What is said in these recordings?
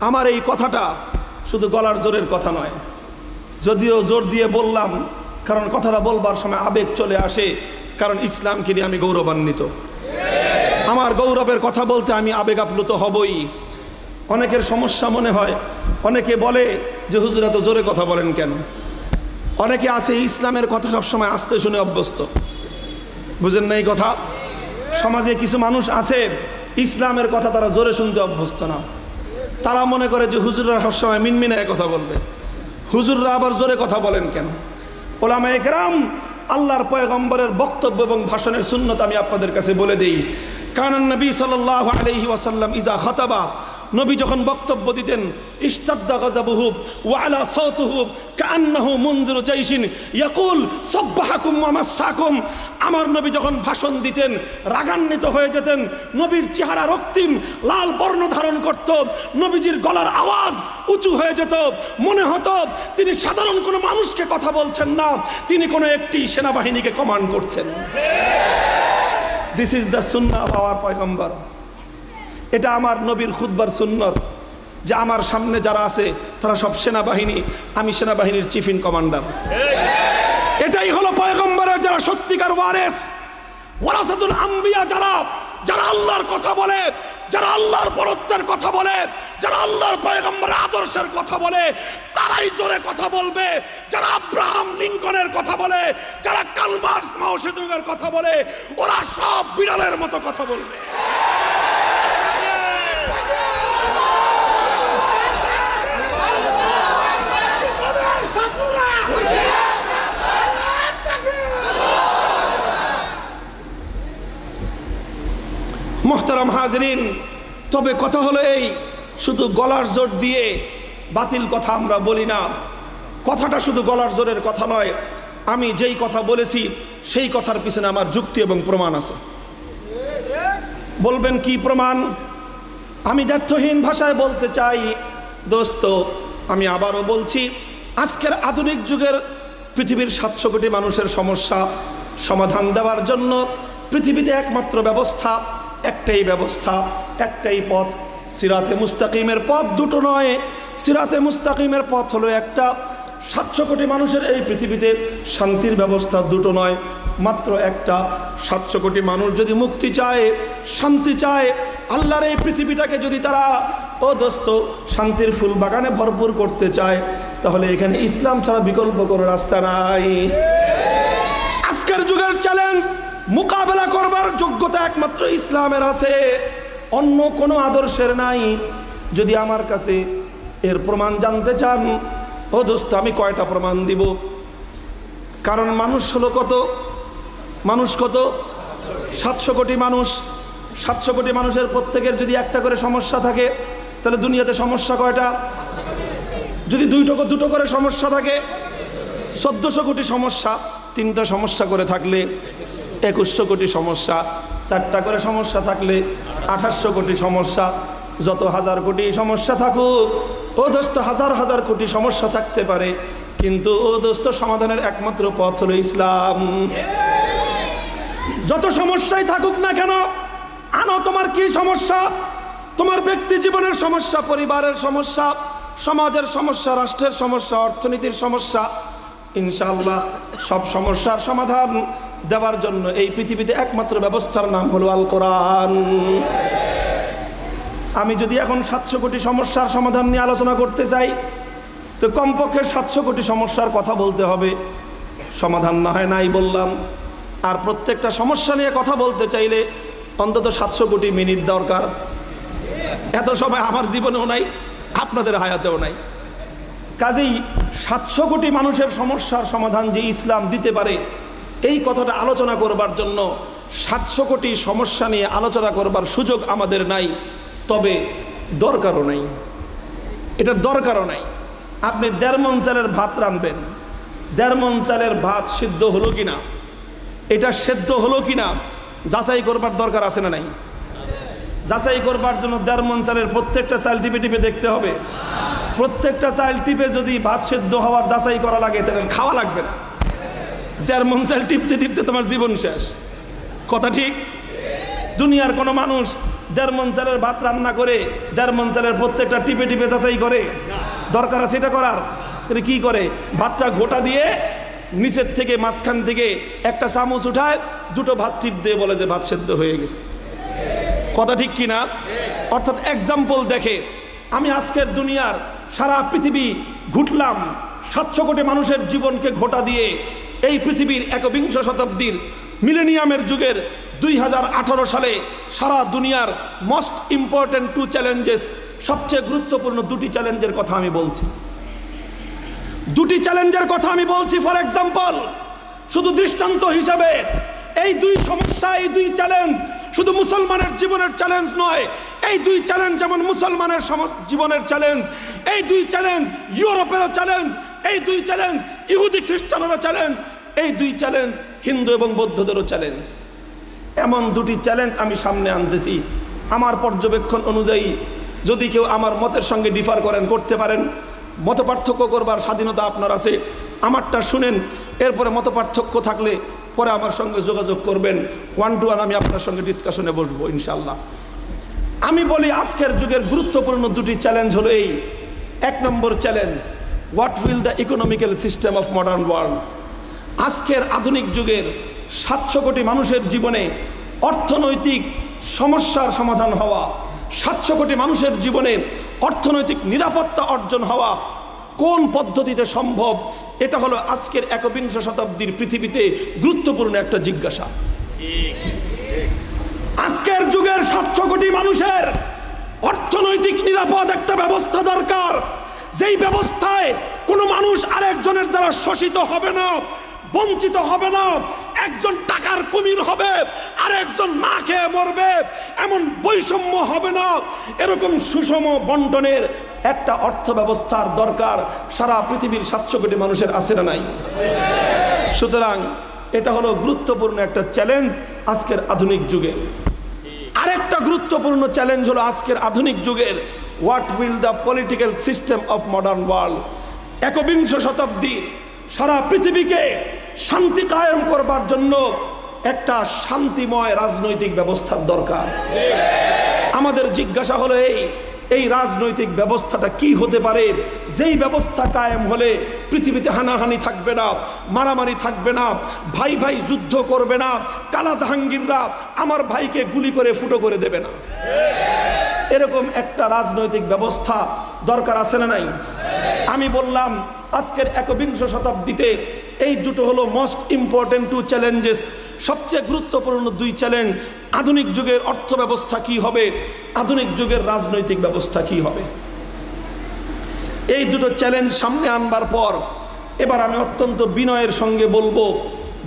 আমার এই কথাটা শুধু গলার জোরের কথা নয়। যদিও জোর দিয়ে বললাম, কারণ কথাটা বলবার সময় আবেগ চলে আসে, কারণ ইসলামকে নিয়ে আমি গৌরবান্বিত। আমার গৌরবের কথা বলতে আমি আবেগ আপ্লুত হবই। অনেকের সমস্যা মনে হয়, অনেকে বলে যে হুজুরা তো জোরে কথা বলেন কেন? অনেকে আছে ইসলামের কথা সবসময় আসতে শুনে অভ্যস্ত। বুঝেন না এই কথা? সমাজে কিছু মানুষ আছে, ইসলামের কথা তারা জোরে শুনতে অভ্যস্ত না। তারা মনে করে যে হুজুররা সবসময় মিনমিনায় কথা বলবে। হুজুররা আবার জোরে কথা বলেন কেন? ওলামা একরাম আল্লাহর পয়গম্বরের বক্তব্য এবং ভাষণের শূন্যতা আমি আপনাদের কাছে বলে দিই। কানান নবী সাল্লাহ আলহি ওয়াসাল্লাম ইজা খতাবা নবী যখন বক্তব্য দিতেন ইস্তাদ্দা গাজাবুহু ওয়ালা সাউতুহু কান্নাহু মুনজিরু জাইশিন ইয়াকুল সাব্বাহাকুম ওয়া মাসাকুম। আমার নবী যখন ভাষণ দিতেন, রাগান্বিত হয়ে যেতেন, নবীর চেহারা রক্তিম, লাল বর্ণ ধারণ করত, নবীজির গলার আওয়াজ উঁচু হয়ে যেত, মনে হতো তিনি সাধারণ কোনো মানুষকে কথা বলছেন না, তিনি কোনো একটি সেনাবাহিনীকে কমান্ড করছেন। দিস ইজ দ্য সুন্না অফ আওয়ার পয়গম্বর এটা আমার নবীর খুদ্বার সুন্নত। যে আমার সামনে যারা আছে, তারা সব সেনাবাহিনী, আমি সেনাবাহিনীর চিফ ইন কমান্ডার এটাই হলো পয়গম্বরের যারা সত্যিকার ওয়ারেস। ওয়ারাসাতুল আম্বিয়া যারা যারা আল্লাহর কথা বলে, যারা আল্লাহর বরত্বের কথা বলে, যারা আল্লাহর পয়গম্বরের আদর্শের কথা বলে, তারাই জোরে কথা বলবে। যারা আব্রাহাম লিঙ্কনের কথা বলে, যারা কালমার্স মাওসেদুগের কথা বলে, ওরা সব বিড়ালের মতো কথা বলবে। মোহতারাম হাজরিন, তবে কথা হলো এই, শুধু গলার জোর দিয়ে বাতিল কথা আমরা বলি না। কথাটা শুধু গলার জোরের কথা নয়, আমি যেই কথা বলেছি, সেই কথার পিছনে আমার যুক্তি এবং প্রমাণ আছে। বলবেন কি প্রমাণ? আমি দ্ব্যর্থহীন ভাষায় বলতে চাই, দোস্ত, আমি আবারও বলছি, আজকের আধুনিক যুগের পৃথিবীর সাতশো কোটি মানুষের সমস্যা সমাধান দেওয়ার জন্য পৃথিবীতে একমাত্র ব্যবস্থা একটাই ব্যবস্থা, একটাই পথ, সিরাতে মুস্তাকিমের পথ দুটো নয়। সিরাতে মুস্তাকিমের পথ হলো একটা। সাতশো কোটি মানুষের এই পৃথিবীতে শান্তির ব্যবস্থা দুটো নয়, মাত্র একটা। সাতশো কোটি মানুষ যদি মুক্তি চায়, শান্তি চায়, আল্লাহর এই পৃথিবীটাকে যদি তারা, ও দোস্ত, শান্তির ফুল বাগানে ভরপুর করতে চায়, তাহলে এখানে ইসলাম ছাড়া বিকল্প কোনো রাস্তা নাই। আজকের যুগের চ্যালেঞ্জ মোকাবেলা করবার যোগ্যতা একমাত্র ইসলামের আছে। অন্য কোনো আদর্শের নাই। যদি আমার কাছে এর প্রমাণ জানতে চান, ও দোস্ত, আমি কয়টা প্রমাণ দিব? কারণ মানুষ হলো কত? মানুষ কত? সাতশো কোটি মানুষ। সাতশো কোটি মানুষের প্রত্যেকের যদি একটা করে সমস্যা থাকে, তাহলে দুনিয়াতে সমস্যা কয়টা? যদি দুইটো দুটো করে সমস্যা থাকে, চোদ্দোশো কোটি সমস্যা, তিনটা সমস্যা করে থাকলে একুশশো কোটি সমস্যা, চারটা করে সমস্যা থাকলে আঠাশশো কোটি সমস্যা, যত হাজার কোটি সমস্যা থাকুক, ও দোস্ত, হাজার হাজার কোটি সমস্যা থাকতে পারে, কিন্তু ও দোস্ত, সমাধানের একমাত্র পথ হলো ইসলাম। যত সমস্যাই থাকুক না কেন, আনো তোমার কি সমস্যা? তোমার ব্যক্তি জীবনের সমস্যা, পরিবারের সমস্যা, সমাজের সমস্যা, রাষ্ট্রের সমস্যা, অর্থনীতির সমস্যা ইনশাল্লাহ সব সমস্যার সমাধান দেওয়ার জন্য এই পৃথিবীতে একমাত্র ব্যবস্থার নাম হলো আল কোরআন আমি যদি এখন সাতশো কোটি সমস্যার সমাধান নিয়ে আলোচনা করতে চাই, তো কমপক্ষে সাতশো কোটি সমস্যার কথা বলতে হবে। সমাধান না হয় নাই বললাম। আর প্রত্যেকটা সমস্যা নিয়ে কথা বলতে চাইলে অন্তত সাতশো কোটি মিনিট দরকার। এত সময় আমার জীবনেও নাই, আপনাদের হায়াতেও নাই। কাজেই সাতশো কোটি মানুষের সমস্যার সমাধান যে ইসলাম দিতে পারে এই কথাটা আলোচনা করবার জন্য সাতশো কোটি সমস্যা নিয়ে আলোচনা করবার সুযোগ আমাদের নাই, তবে দরকারও নাই। এটার দরকারও নাই। আপনি দেড় মন চালের ভাত রানবেন। দেড় মন চালের ভাত সিদ্ধ হলো কি না এটা সেদ্ধ হলো কি না যাচাই করবার দরকার আছে না নাই? যাচাই করবার জন্য দেড় মন চালের প্রত্যেকটা চাল টিপে টিপে দেখতে হবে। প্রত্যেকটা চাল টিপে যদি ভাত সেদ্ধ হওয়ার যাচাই করা লাগে, তাহলে খাওয়া লাগবে না। দেড় মন চাল টিপতে টিপতে তোমার জীবন শেষ। কথা ঠিক? দুনিয়ার কোনো মানুষ দেড় মন চালের ভাত রান্না করে, দেড় মন চালের প্রত্যেকটা টিপে টিপে যাচাই করে। দরকার আছে এটা করার? তাহলে কি করে? ভাতটা ঘোটা দিয়ে নিচের থেকে মাঝখান থেকে একটা চামচ উঠায়, দুটো ভাত টিপ দিয়ে বলে যে ভাত সেদ্ধ হয়ে গেছে। কথা ঠিক কিনা অর্থাৎ এক্সাম্পল দেখে, আমি আজকের দুনিয়ার সারা পৃথিবী ঘুটলাম, সাতশো কোটি মানুষের জীবনকে ঘোটা দিয়ে এই পৃথিবীর একবিংশ শতাব্দীর মিলেনিয়ামের যুগের দুই হাজার আঠারো সালে সারা দুনিয়ার মোস্ট ইম্পর্ট্যান্ট টু চ্যালেঞ্জেস সবচেয়ে গুরুত্বপূর্ণ দুটি চ্যালেঞ্জের কথা আমি বলছি। দুটি চ্যালেঞ্জের কথা আমি বলছি ফর এক্সাম্পল শুধু দৃষ্টান্ত হিসাবে এই দুই সমস্যা, এই দুই চ্যালেঞ্জ শুধু মুসলমানের জীবনের চ্যালেঞ্জ নয়, এই দুই চ্যালেঞ্জ যেমন মুসলমানের জীবনের চ্যালেঞ্জ এই দুই চ্যালেঞ্জ ইউরোপেরও চ্যালেঞ্জ এই দুই চ্যালেঞ্জ ইহুদি খ্রিস্টানেরও চ্যালেঞ্জ এই দুই চ্যালেঞ্জ হিন্দু এবং বৌদ্ধদেরও চ্যালেঞ্জ এমন দুটি চ্যালেঞ্জ আমি সামনে আনতেছি। আমার পর্যবেক্ষণ অনুযায়ী, যদি কেউ আমার মতের সঙ্গে ডিফার করেন, করতে পারেন। মত পার্থক্য করবার স্বাধীনতা আপনার আছে। আমারটা শুনেন, এরপরে মত পার্থক্য থাকলে পরে আমার সঙ্গে যোগাযোগ করবেন। ওয়ান টু ওয়ান আমি আপনার সঙ্গে ডিসকাশনে বসবো ইনশাল্লাহ আমি বলি, আজকের যুগের গুরুত্বপূর্ণ দুটি চ্যালেঞ্জ হলো এই। এক নম্বর challenge what will the economical system of modern world আজকের আধুনিক যুগের সাতশো কোটি মানুষের জীবনে অর্থনৈতিক সমস্যার সমাধান হওয়া, সাতশো কোটি মানুষের জীবনে অর্থনৈতিক নিরাপত্তা অর্জন হওয়া কোন পদ্ধতিতে সম্ভব? এটা হলো আজকের একবিংশ শতাব্দীর পৃথিবীতে গুরুত্বপূর্ণ একটা জিজ্ঞাসা। আজকের যুগের সাতশো কোটি মানুষের অর্থনৈতিক নিরাপদ একটা ব্যবস্থা দরকার। যেই ব্যবস্থায় কোনো মানুষ আরেকজনের দ্বারা শোষিত হবে না, বঞ্চিত হবে না, একজন টাকার কুমির হবে আর একজন না খেয়ে মরবে, এমন বৈষম্য হবে না। এরকম সুষম বন্টনের একটা অর্থ ব্যবস্থার দরকার সারা পৃথিবীর সাতশো কোটি মানুষের আছে না নাই? সুতরাং এটা হলো গুরুত্বপূর্ণ একটা চ্যালেঞ্জ আজকের আধুনিক যুগে। আরেকটা গুরুত্বপূর্ণ চ্যালেঞ্জ হলো আজকের আধুনিক যুগের what will the political system of modern world একবিংশ শতাব্দীর সারা পৃথিবীকে শান্তি কায়েম করবার জন্য একটা শান্তিময় রাজনৈতিক ব্যবস্থার দরকার? আমাদের জিজ্ঞাসা হলো এই এই রাজনৈতিক ব্যবস্থাটা কি হতে পারে? যেই ব্যবস্থা কায়েম হলে পৃথিবীতে হানাহানি থাকবে না, মারামারি থাকবে না, ভাই ভাই যুদ্ধ করবে না কালা জাহাঙ্গীররা আমার ভাইকে গুলি করে ফুটো করে দেবে না। এরকম একটা রাজনৈতিক ব্যবস্থা দরকার আছে না নাই? আমি বললাম, আজকের একবিংশ শতাব্দীতে এই দুটো হলো মোস্ট ইম্পর্টেন্ট টু চ্যালেঞ্জেস সবচেয়ে গুরুত্বপূর্ণ দুই চ্যালেঞ্জ আধুনিক যুগের অর্থ ব্যবস্থা কি হবে? আধুনিক যুগের রাজনৈতিক ব্যবস্থা কি হবে? এই দুটো চ্যালেঞ্জ সামনে আনবার পর, এবার আমি অত্যন্ত বিনয়ের সঙ্গে বলব,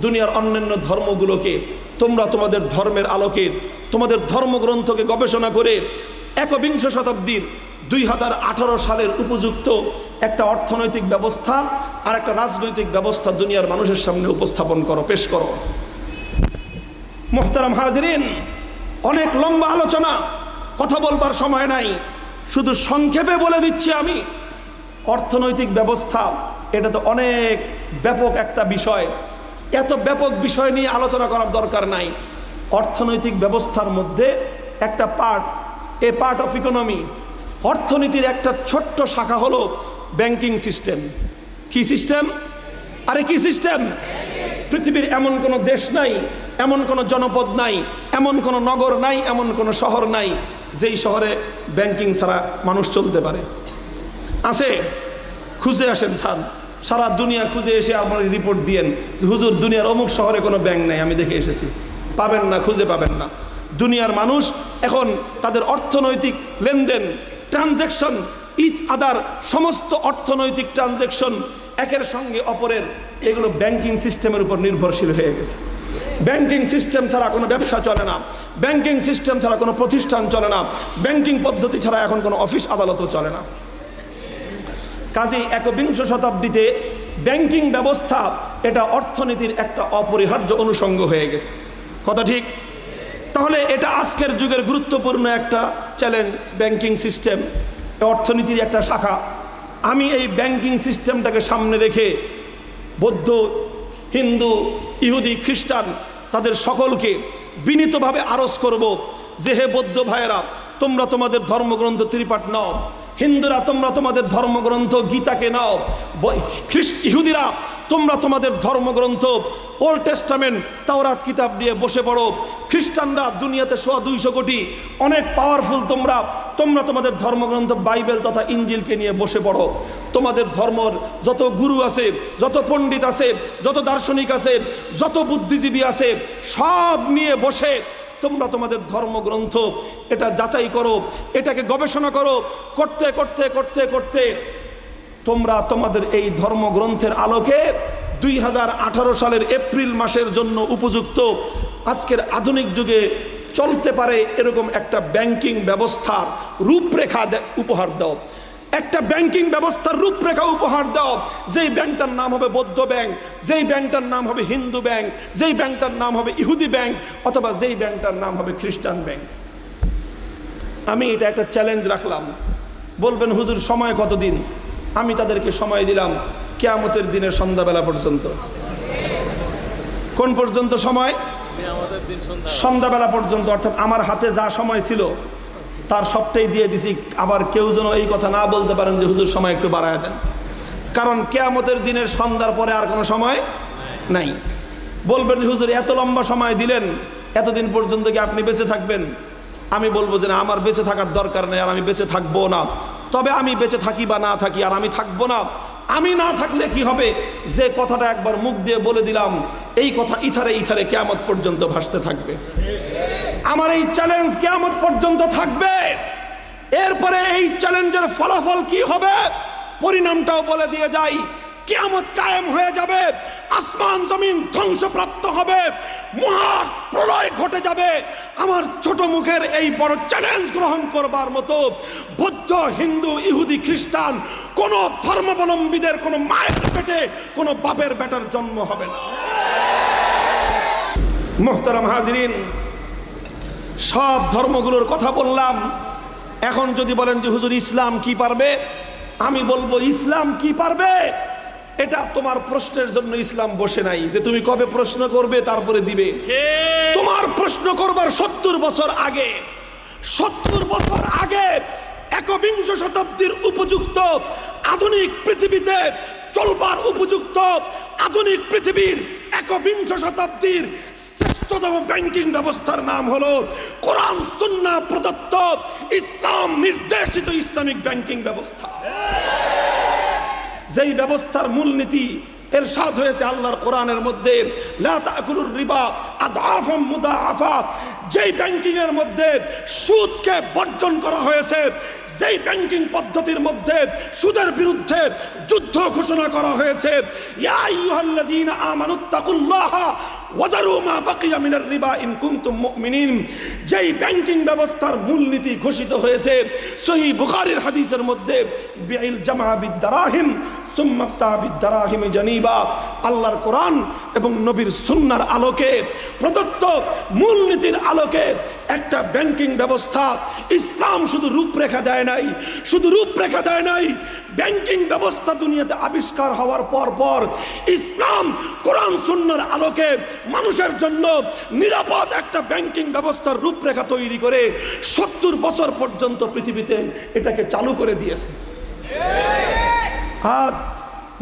দুনিয়ার অন্যান্য ধর্মগুলোকে। তোমরা তোমাদের ধর্মের আলোকে, তোমাদের ধর্মগ্রন্থকে গবেষণা করে একবিংশ শতাব্দীর দুই হাজার আঠারো সালের উপযুক্ত একটা অর্থনৈতিক ব্যবস্থা আর একটা রাজনৈতিক ব্যবস্থা দুনিয়ার মানুষের সামনে উপস্থাপন করো, পেশ করো। মোহতারাম হাজরিন, অনেক লম্বা আলোচনা, কথা বলবার সময় নাই। শুধু সংক্ষেপে বলে দিচ্ছি আমি, অর্থনৈতিক ব্যবস্থা, এটা তো অনেক ব্যাপক একটা বিষয়। এত ব্যাপক বিষয় নিয়ে আলোচনা করার দরকার নাই। অর্থনৈতিক ব্যবস্থার মধ্যে একটা part a part of economy অর্থনীতির একটা ছোট্ট শাখা হলো ব্যাংকিং সিস্টেম কি সিস্টেম আরে কি সিস্টেম পৃথিবীর এমন কোনো দেশ নাই, এমন কোনো জনপদ নাই, এমন কোনো নগর নাই, এমন কোনো শহর নাই, যেই শহরে ব্যাংকিং ছাড়া মানুষ চলতে পারে। আছে, খুঁজে আসেন ছান সারা দুনিয়া খুঁজে এসে আপনার রিপোর্ট দিয়েন হুজুর, দুনিয়ার অমুক শহরে কোনো ব্যাংক নাই। আমি দেখে এসেছি। পাবেন না, খুঁজে পাবেন না। দুনিয়ার মানুষ এখন তাদের অর্থনৈতিক লেনদেন ট্রানজ্যাকশন ইচ আদার সমস্ত অর্থনৈতিক ট্রানজ্যাকশন একের সঙ্গে অপরের, এগুলো ব্যাংকিং সিস্টেমের উপর নির্ভরশীল হয়ে গেছে। ব্যাংকিং সিস্টেম ছাড়া কোনো ব্যবসা চলে না। ব্যাংকিং সিস্টেম ছাড়া কোনো প্রতিষ্ঠান চলে না। ব্যাংকিং পদ্ধতি ছাড়া এখন কোনো অফিস আদালতও চলে না। কাজেই একবিংশ শতাব্দীতে ব্যাংকিং ব্যবস্থা এটা অর্থনীতির একটা অপরিহার্য অনুষঙ্গ হয়ে গেছে। কথা ঠিক? তাহলে এটা আজকের যুগের গুরুত্বপূর্ণ একটা চ্যালেঞ্জ ব্যাংকিং সিস্টেম অর্থনীতির একটা শাখা। আমি এই ব্যাংকিং সিস্টেমটাকে সামনে রেখে বৌদ্ধ, হিন্দু, ইহুদি, খ্রিস্টান তাদের সকলকে বিনীতভাবে আরজ করব যে হে বৌদ্ধ ভাইয়েরা, তোমরা তোমাদের ধর্মগ্রন্থ ত্রিপাঠ নাও। হিন্দুরা, তোমরা তোমাদের ধর্মগ্রন্থ গীতাকে নাও। ইহুদিরা তোমরা তোমাদের ধর্মগ্রন্থ ওল্ড টেস্টামেন্ট তাওরাত কিতাব নিয়ে বসে পড়ো। খ্রিস্টানরা দুনিয়াতে সোয়া দুইশো কোটি। অনেক পাওয়ারফুল তোমরা। তোমরা তোমাদের ধর্মগ্রন্থ, বাইবেল তথা ইঞ্জিলকে নিয়ে বসে পড়ো। তোমাদের ধর্মর যত গুরু আছে, যত পণ্ডিত আছে, যত দার্শনিক আছে, যত বুদ্ধিজীবী আছে, সব নিয়ে বসে তোমরা তোমাদের ধর্মগ্রন্থ। এটা যাচাই করো, এটাকে গবেষণা করো। করতে করতে করতে করতে তোমরা তোমাদের এই ধর্মগ্রন্থের আলোকে দুই হাজার আঠারো সালের এপ্রিল মাসের জন্য উপযুক্ত, আজকের আধুনিক যুগে চলতে পারে এরকম একটা ব্যাংকিং ব্যবস্থার রূপরেখা উপহার দাও। একটা ব্যাংকিং ব্যবস্থার রূপরেখা উপহার দাও। যেই ব্যাংকটার নাম হবে বৌদ্ধ ব্যাংক, যেই ব্যাংকটার নাম হবে হিন্দু ব্যাংক, যেই ব্যাংকটার নাম হবে ইহুদি ব্যাংক, অথবা যেই ব্যাংকটার নাম হবে খ্রিস্টান ব্যাংক। আমি এটা একটা চ্যালেঞ্জ রাখলাম। বলবেন, হুজুর, সময় কতদিন? আমি তাদেরকে সময় দিলাম কেয়ামতের দিনের সন্ধ্যাবেলা পর্যন্ত। কোন পর্যন্ত সময়? সন্ধ্যাবেলা পর্যন্ত, অর্থাৎ আমার হাতে যা সময় ছিল, তার সবটাই দিয়ে দিছি। আবার কেউ যেন এই কথা না বলতে পারেন যে, হুজুর, সময় একটু বাড়ায় দেন। কারণ কেয়ামতের দিনের সন্ধ্যার পরে আর কোনো সময় নাই। বলবেন হুজুর, এত লম্বা সময় দিলেন, এতদিন পর্যন্ত কি আপনি বেঁচে থাকবেন? আমি বলব যে, না, আমার বেঁচে থাকার দরকার নেই, আর আমি বেঁচে থাকব না। তবে আমি বেঁচে থাকি বা না থাকি আর আমি থাকব না। আমি না থাকলে কি হবে? যে কথাটা একবার মুখ দিয়ে বলে দিলাম, এই কথা ইথারে ইথারে কেয়ামত পর্যন্ত ভাসতে থাকবে। আমার এই চ্যালেঞ্জ কেয়ামত পর্যন্ত থাকবে। এরপরে এই চ্যালেঞ্জের ফলাফল কি হবে? পরিণামটাও বলে দিয়ে যাই। কেয়ামত কায়েম হয়ে যাবে, আসমান জমিন ধ্বংসপ্রাপ্ত হবে মহা প্রলয় ঘটে যাবে। আমার ছোট মুখের এই বড় চ্যালেঞ্জ গ্রহণ করবার মতো বৌদ্ধ, হিন্দু, ইহুদি, খ্রিস্টান কোন ধর্মাবলম্বীদের, কোনো মায়ের পেটে কোনো বাপের বেটার জন্ম হবে না। মোহতারাম হাজরিন, সব ধর্মগুলোর কথা বললাম। এখন যদি বলেন যে, হুজুর, ইসলাম কি পারবে? আমি বলব, ইসলাম কি পারবে? এটা তোমার প্রশ্নের জন্য ইসলাম বসে নাই যে তুমি কবে প্রশ্ন করবে তারপরে দিবে। তোমার প্রশ্ন করবার সত্তর বছর আগে সত্তর বছর আগে একবিংশ শতাব্দীর উপযুক্ত আধুনিক পৃথিবীতে চলবার উপযুক্ত আধুনিক পৃথিবীর একবিংশ শতাব্দীর শ্রেষ্ঠতম ব্যাংকিং ব্যবস্থার নাম হলো কোরআন সুন্নাহ প্রদত্ত ইসলাম নির্দেশিত ইসলামিক ব্যাংকিং ব্যবস্থা। যেই ব্যবস্থার মূলনীতি এর সাদ হয়েছে আল্লাহর কোরআনের মধ্যে যেই ব্যাংকিং এর মধ্যে সুদকে বর্জন করা হয়েছে, যেই ব্যাংকিং পদ্ধতির মধ্যে সুদের বিরুদ্ধে যুদ্ধ ঘোষণা করা হয়েছে, ইয়া ওয়াজারু মা বাকিয়া মিনার রিবা ইন কুনতুম মুমিনিন। যেই ব্যাংকিং ব্যবস্থার মূলনীতি ঘোষিত হয়েছে, সহি বুখারীর হাদিসের মধ্যে বিল জামা বিদ্দারাহিম সুম্মাক্তা বিদ্দারাহিম জানিবা। আল্লাহর কোরআন এবং নবীর সুন্নার আলোকে, প্রদত্ত মূলনীতির আলোকে একটা ব্যাংকিং ব্যবস্থা ইসলাম শুধু রূপরেখা দেয় নাই। শুধু রূপরেখা দেয় নাই ব্যাংকিং ব্যবস্থা দুনিয়াতে আবিষ্কার হওয়ার পর পর ইসলাম কোরআন সুন্নার আলোকে মানুষের জন্য নিরাপদ একটা ব্যাংকিং ব্যবস্থার রূপরেখা তৈরি করে সত্তর বছর পর্যন্ত পৃথিবীতে এটাকে চালু করে দিয়েছে। আজ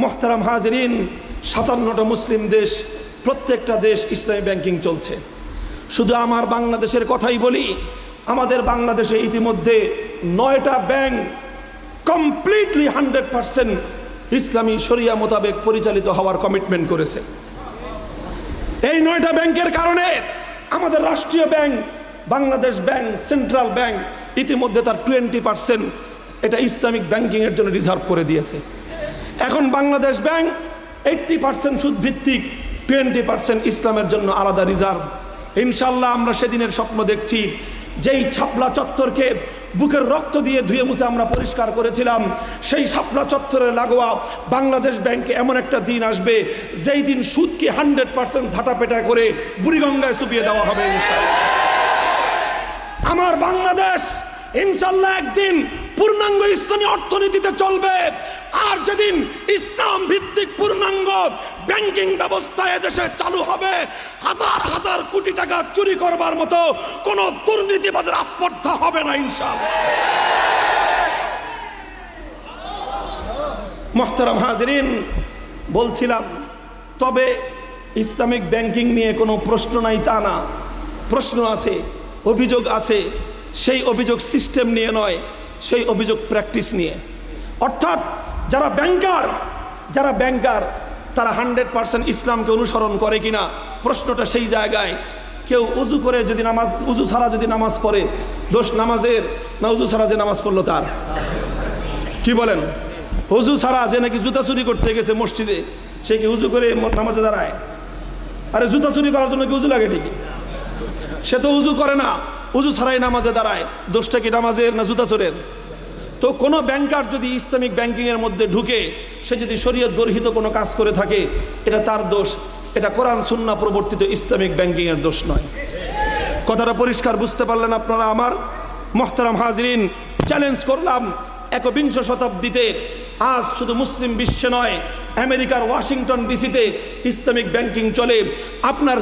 মোহতারাম হাজরিন, সাতান্নটা মুসলিম দেশ, প্রত্যেকটা দেশ ইসলামী ব্যাংকিং চলছে। শুধু আমার বাংলাদেশের কথাই বলি, আমাদের বাংলাদেশে ইতিমধ্যে নয়টা ব্যাংক কমপ্লিটলি হান্ড্রেড পারসেন্ট ইসলামী শরিয়া মোতাবেক পরিচালিত হওয়ার কমিটমেন্ট করেছে। এই নয়টা ব্যাংকের কারণে আমাদের রাষ্ট্রীয় bank, Bangladesh bank, central bank ইতিমধ্যে তার টোয়েন্টি পার্সেন্ট এটা ইসলামিক ব্যাংকিংয়ের জন্য রিজার্ভ করে দিয়েছে। এখন বাংলাদেশ ব্যাংক এইটটি পার্সেন্ট সুদভিত্তিক, টোয়েন্টি পার্সেন্ট ইসলামের জন্য আলাদা রিজার্ভ। ইনশাল্লাহ আমরা সেদিনের স্বপ্ন দেখছি যেই ছাপলা চত্বরকে বুকের রক্ত দিয়ে ধুয়ে মুছে আমরা পরিষ্কার করেছিলাম, সেই শাপলা চত্বরে লাগোয়া বাংলাদেশ ব্যাংকে এমন একটা দিন আসবে, যেই দিন সুদকে হান্ড্রেড পার্সেন্ট ঝাঁটাপেটা করে বুড়িগঙ্গায় চুপিয়ে দেওয়া হবে আমার বাংলাদেশ ইনশাল্লাহ একদিন পূর্ণাঙ্গ ইসলামী অর্থনীতিতে চলবে। আর যেদিন ইসলাম ভিত্তিক পূর্ণাঙ্গ ব্যাংকিং ব্যবস্থা এদেশে চালু হবে, হাজার হাজার কোটি টাকা চুরি করবার মতো কোনো দুর্নীতিবাজের আস্পর্ধা হবে না ইনশাল্লাহ মোহতারাম হাজরিন, বলছিলাম, তবে ইসলামিক ব্যাংকিং নিয়ে কোনো প্রশ্ন নাই তা না। প্রশ্ন আছে, অভিযোগ আছে। সেই অভিযোগ সিস্টেম নিয়ে নয়, সেই অভিযোগ প্র্যাকটিস নিয়ে। অর্থাৎ যারা ব্যাংকার যারা ব্যাংকার তারা হান্ড্রেড পার্সেন্ট ইসলামকে অনুসরণ করে কিনা, প্রশ্নটা সেই জায়গায়। কেউ উজু করে যদি নামাজ, উজু ছাড়া যদি নামাজ পড়ে, দোষ নামাজের না উজু ছাড়া যে নামাজ পড়ল তার? কি বলেন? হুজু ছাড়া যে নাকি জুতা চুরি করতে গেছে মসজিদে, সে কি হুজু করে নামাজে দাঁড়ায়? আরে জুতা চুরি করার জন্য কি উজু লাগে নাকি? সে তো উজু করে না। উজু ছাড়াই নামাজে দাঁড়ায়। দোষটা কি নামাজের না জুতা চোরের তো কোনো ব্যাংকার যদি ইসলামিক ব্যাংকিংয়ের মধ্যে ঢুকে, সে যদি শরীয়ত গর্হিত কোনো কাজ করে থাকে, এটা তার দোষ। এটা কোরআন সুন্না প্রবর্তিত ইসলামিক ব্যাংকিংয়ের দোষ নয়। কথাটা পরিষ্কার, বুঝতে পারলেন আপনারা আমার? মোহতারাম হাজরিন চ্যালেঞ্জ করলাম একবিংশ শতাব্দীতে। আজ শুধু মুসলিম বিশ্বে নয়, আমেরিকার ওয়াশিংটন ডিসিতে ইসলামিক ব্যাংকিং চলে। আপনার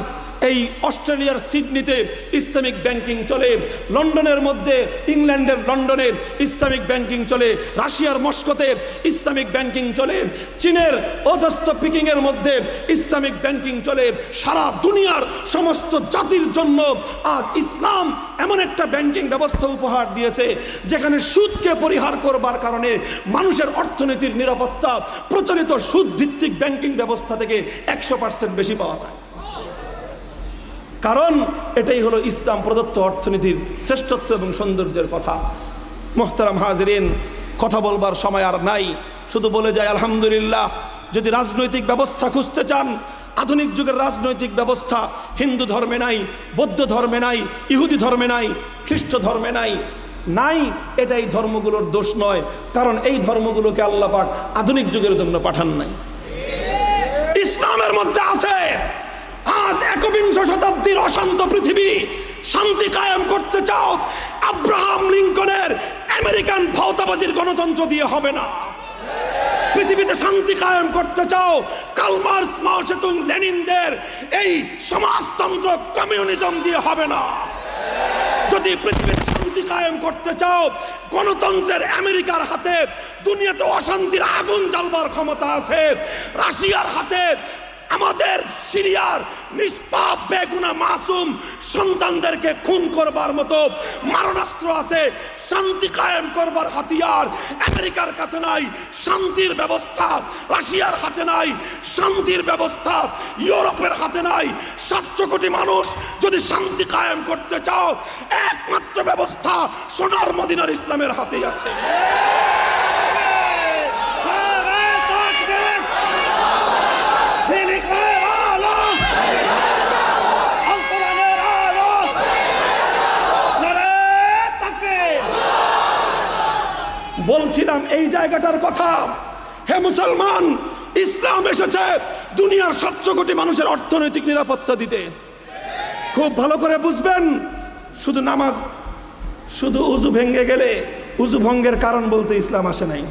এই অস্ট্রেলিয়ার সিডনিতে ইসলামিক ব্যাংকিং চলে, লন্ডনের মধ্যে ইংল্যান্ডের লন্ডনে ইসলামিক ব্যাংকিং চলে, রাশিয়ার মস্কোতে ইসলামিক ব্যাংকিং চলে, চীনের অধস্থ পিকিংয়ের মধ্যে ইসলামিক ব্যাংকিং চলে, সারা দুনিয়ার সমস্ত জাতির জন্য আজ ইসলাম এমন একটা ব্যাংকিং ব্যবস্থা উপহার দিয়েছে, যেখানে সুদকে পরিহার করবার কারণে মানুষের অর্থনীতির নিরাপত্তা, প্রচলিত সুদ ভিত্তিক ব্যাংকিং ব্যবস্থা থেকে একশো পার্সেন্ট বেশি পাওয়া যায়। কারণ এটাই হলো ইসলাম প্রদত্ত অর্থনীতির শ্রেষ্ঠত্ব এবং সৌন্দর্যের কথা। মোহতারাম হাজরিন, কথা বলবার সময় আর নাই। শুধু বলে যায়, আলহামদুলিল্লাহ, যদি রাজনৈতিক ব্যবস্থা খুঁজতে চান, আধুনিক যুগের রাজনৈতিক ব্যবস্থা, হিন্দু ধর্মে নাই, বৌদ্ধ ধর্মে নাই, ইহুদি ধর্মে নাই, খ্রিস্ট ধর্মে নাই নাই, এটাই ধর্মগুলোর দোষ নয়। কারণ এই ধর্মগুলোকে আল্লাহ পাক আধুনিক যুগের জন্য পাঠান নাই। ইসলামের মধ্যে আছে আজ একবিংশ শতাব্দীর অশান্ত পৃথিবী শান্তি কায়েম করতে চাও, আব্রাহাম লিঙ্কনের আমেরিকান ভাওতাবাজির গণতন্ত্র দিয়ে হবে না। পৃথিবীতে শান্তি কায়েম করতে চাও কালমার্স মাও সেতুং, লেনিনদের এই সমাজতন্ত্র কমিউনিজম দিয়ে হবে না। যদি পৃথিবীতে শান্তি কায়েম করতে চাও, গণতন্ত্রের আমেরিকার হাতে দুনিয়াতে অশান্তির আগুন জ্বালবার ক্ষমতা আছে, রাশিয়ার হাতে আমাদের সিরিয়ার নিষ্পাপ, বেগুনা, মাসুম সন্তানদেরকে খুন করবার মতো মারণাস্ত্র আছে, শান্তি কায়েম করবার হাতিয়ার। আমেরিকার কাছে নাই, শান্তির ব্যবস্থা। রাশিয়ার হাতে নাই, শান্তির ব্যবস্থা। ইউরোপের হাতে নাই, সাতশো কোটি মানুষ যদি শান্তি কায়েম করতে চাও, একমাত্র ব্যবস্থা সোনার মদিনার ইসলামের হাতেই আছে। জায়গাটার কথা। হে মুসলমান, ইসলাম এসেছে দুনিয়ার সাতশো কোটি মানুষের অর্থনৈতিক নিরাপত্তা দিতে। খুব ভালো করে বুঝবেন, শুধু নামাজ, শুধু উজু ভেঙ্গে গেলে উজু ভঙ্গের কারণ বলতে ইসলাম আসে নাই।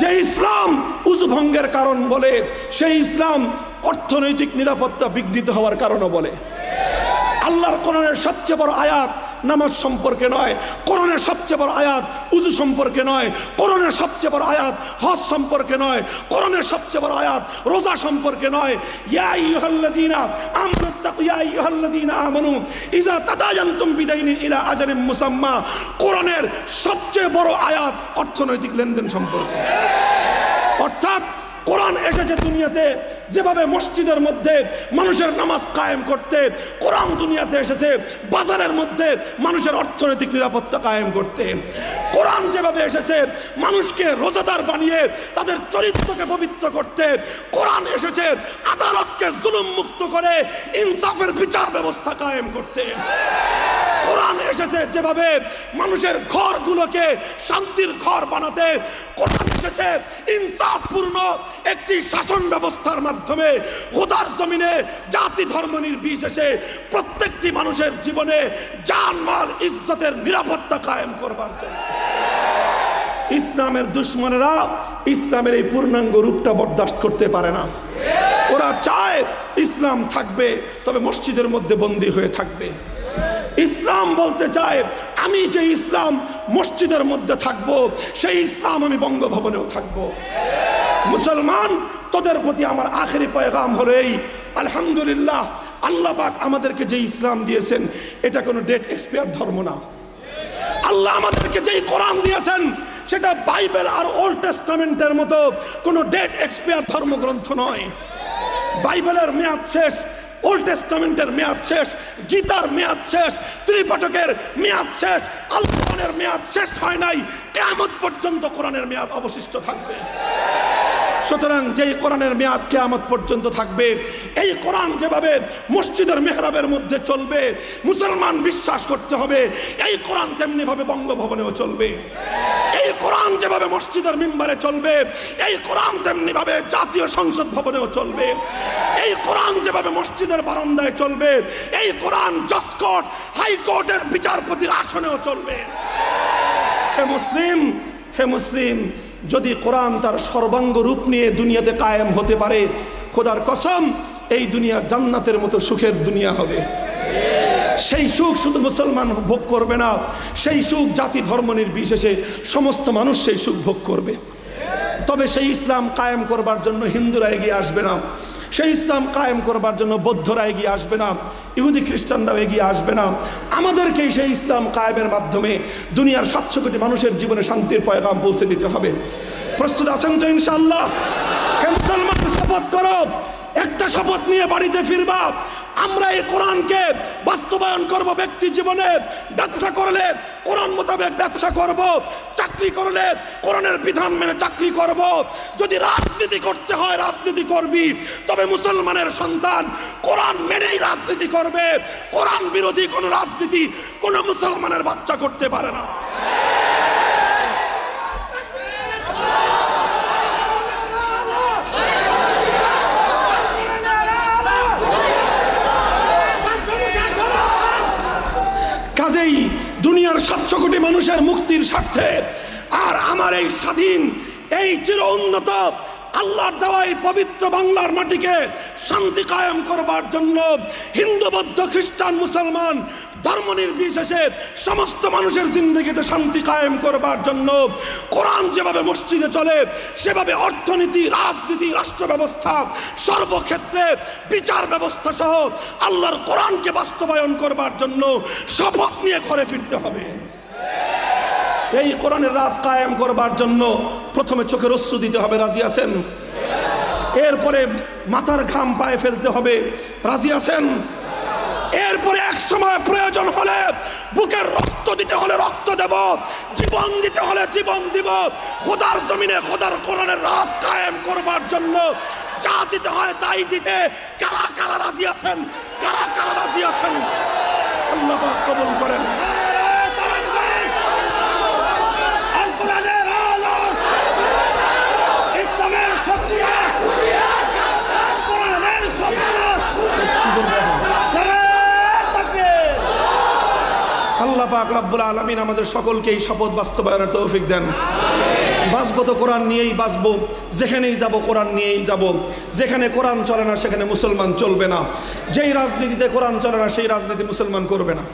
যে ইসলাম উজু ভঙ্গের কারণ বলে, সেই ইসলাম অর্থনৈতিক নিরাপত্তা বিঘ্নিত হওয়ার কারণও বলে। আল্লাহর কোরআনের সবচেয়ে বড় আয়াত নামাজ সম্পর্কে নয়, কোরআনের সবচেয়ে বড় আয়াত উজু সম্পর্কে নয়, কোরআনের সবচেয়ে বড় আয়াত হজ সম্পর্কে নয়, কোরআনের সবচেয়ে বড় আয়াত রোজা সম্পর্কে নয়। কোরআনের সবচেয়ে বড় আয়াত অর্থনৈতিক লেনদেন সম্পর্কে। অর্থাৎ কোরআন এসেছে দুনিয়াতে যেভাবে মসজিদের মধ্যে মানুষের নামাজ কায়েম করতে কোরআন দুনিয়াতে এসেছে, বাজারের মধ্যে মানুষের অর্থনৈতিক নিরাপত্তা কায়েম করতে। কোরআন যেভাবে এসেছে, মানুষকে রোজাদার বানিয়ে তাদের চরিত্রকে পবিত্র করতে। কোরআন এসেছে, আদালতকে জুলুম মুক্ত করে ইনসাফের বিচার ব্যবস্থা কায়েম করতে। কোরআন এসেছে যেভাবে মানুষের ঘরগুলোকে শান্তির ঘর বানাতে কোরআন এসেছে। ইনসাফপূর্ণ একটি শাসন ব্যবস্থার মাধ্যমে হুদার জমিনে জাতি ধর্ম নির্বিশেষে প্রত্যেকটি মানুষের জীবনে জানমাল ইজ্জতের নিরাপত্তা কায়েম করবার জন্য। ইসলামের দুশ্মনেরা ইসলামের এই পূর্ণাঙ্গ রূপটা বরদাস্ত করতে পারে না। ওরা চায় ইসলাম থাকবে, তবে মসজিদের মধ্যে বন্দী হয়ে থাকবে। ইসলাম বলতে চায়, আমি যে ইসলাম মসজিদের মধ্যে থাকব, সেই ইসলাম আমি বঙ্গভবনেও থাকব। মুসলমান, তোদের প্রতি আমার আখেরি পয়গাম হলো এই, আলহামদুলিল্লাহ, আল্লাহ পাক আমাদেরকে যে ইসলাম দিয়েছেন, এটা কোনো ডেট এক্সপায়ার ধর্ম না। আল্লাহ আমাদেরকে যেই কোরআন দিয়েছেন, সেটা বাইবেল আর ওল্ড টেস্টামেন্টের মতো কোনো ডেট এক্সপায়ার ধর্মগ্রন্থ নয়। বাইবেলের মেয়াদ শেষ ওল্ড টেস্টামেন্টের মেয়াদ শেষ, গীতার মেয়াদ শেষ, ত্রিপাঠকের মেয়াদ শেষ, আল্লাহের মেয়াদ শেষ হয় নাই কেমন পর্যন্ত কোরআনের মেয়াদ অবশিষ্ট থাকবে। সুতরাং যেই কোরআনের মেয়াদ কেয়ামত পর্যন্ত থাকবে, এই কোরআন যেভাবে মসজিদের মেহরাবের মধ্যে চলবে, মুসলমান বিশ্বাস করতে হবে, এই কোরআন তেমনি ভাবে বঙ্গভবনেও চলবে। এই কোরআন যেভাবে মসজিদের মিম্বারে চলবে, এই কোরআন তেমনি ভাবে জাতীয় সংসদ ভবনেও চলবে। এই কোরআন যেভাবে মসজিদের বারান্দায় চলবে, এই কোরআন জসকোর্ট হাইকোর্টের বিচারপতির আসনেও চলবে। হে মুসলিম হে মুসলিম যদি কোরআন তার সর্বাঙ্গ রূপ নিয়ে দুনিয়াতে কায়েম হতে পারে, খোদার কসম, এই দুনিয়া জান্নাতের মতো সুখের দুনিয়া হবে। সেই সুখ শুধু মুসলমান ভোগ করবে না, সেই সুখ জাতি ধর্ম নির্বিশেষে সমস্ত মানুষ সেই সুখ ভোগ করবে। তবে সেই ইসলাম কায়েম করবার জন্য হিন্দুরা এগিয়ে আসবে না। সেই ইসলাম কায়েম করবার জন্য বৌদ্ধরা এগিয়ে আসবে না। ইহুদি, খ্রিস্টানরাও এগিয়ে আসবে না। আমাদেরকেই সেই ইসলাম কায়েমের মাধ্যমে দুনিয়ার সাতশো কোটি মানুষের জীবনে শান্তির পয়গাম পৌঁছে দিতে হবে। প্রস্তুত আছেন তো ইনশাল্লাহ মুসলমান শপথ করো। একটা শপথ নিয়ে বাড়িতে ফিরবা। আমরা এই কোরআনকে বাস্তবায়ন করব ব্যক্তি জীবনে। ব্যবসা করলে কোরআন মোতাবেক ব্যবসা করব। চাকরি করলে কোরআনের বিধান মেনে চাকরি করব। যদি রাজনীতি করতে হয়, রাজনীতি করবি। তবে মুসলমানের সন্তান কোরআন মেনেই রাজনীতি করবে। কোরআন বিরোধী কোনো রাজনীতি কোনো মুসলমানের বাচ্চা করতে পারে না। দুনিয়ার সাতশো কোটি মানুষের মুক্তির স্বার্থে আর আমার এই স্বাধীন, এই চির উন্নত, আল্লাহর দেওয়াই পবিত্র বাংলার মাটিকে শান্তি কায়েম করবার জন্য হিন্দু বৌদ্ধ খ্রিস্টান মুসলমান ধর্ম নির্বিশেষে সমস্ত মানুষের জিন্দগিতে শান্তি কায়েম করবার জন্য কোরআন যেভাবে মসজিদে চলে, সেভাবে অর্থনীতি, রাজনীতি রাষ্ট্র ব্যবস্থা সর্বক্ষেত্রে বিচার ব্যবস্থা সহ আল্লাহর কোরআনকে বাস্তবায়ন করবার জন্য শপথ নিয়ে ঘরে ফিরতে হবে। এই কোরআনের রাজ কায়েম করবার জন্য প্রথমে চোখের অশ্রু দিতে হবে, রাজি আছেন? এরপরে মাথার ঘাম পায়ে ফেলতে হবে, রাজি আছেন? এরপরে এক সময় প্রয়োজন হলে বুকের রক্ত দিতে হলে রক্ত দেব, জীবন দিতে হলে জীবন দিব। খোদার জমিনে, খোদার কোরআনের রাজ কায়েম করবার জন্য যা দিতে হয় তাই দিতে। কারা কারা রাজি আছেন? কারা কারা রাজি আছেন? আল্লাহ কবুল করেন আল কোরআনের আলো ইসলামের শখসিয়াত কোরআনের শখসিয়াত আল্লাহ পাক রব্বুল আলমিন আমাদের সকলকে এই শপথ বাস্তবায়নের তৌফিক দেন। বাঁচবো তো কোরআন নিয়েই বাঁচবো, যেখানেই যাব কোরআন নিয়েই যাব। যেখানে কোরআন চলে না, সেখানে মুসলমান চলবে না। যেই রাজনীতিতে কোরআন চলে না, সেই রাজনীতি মুসলমান করবে না।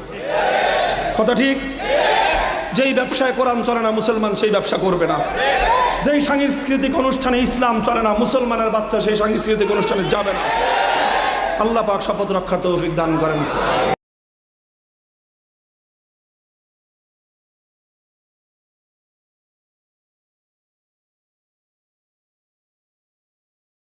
কথা ঠিক? যেই ব্যবসায় কোরআন চলে না, মুসলমান সেই ব্যবসা করবে না। যেই সাংস্কৃতিক অনুষ্ঠানে ইসলাম চলে না, মুসলমানের বাচ্চা সেই সাংস্কৃতিক অনুষ্ঠানে যাবে না। আল্লাহ পাক শপথ রক্ষার তৌফিক দান করেন।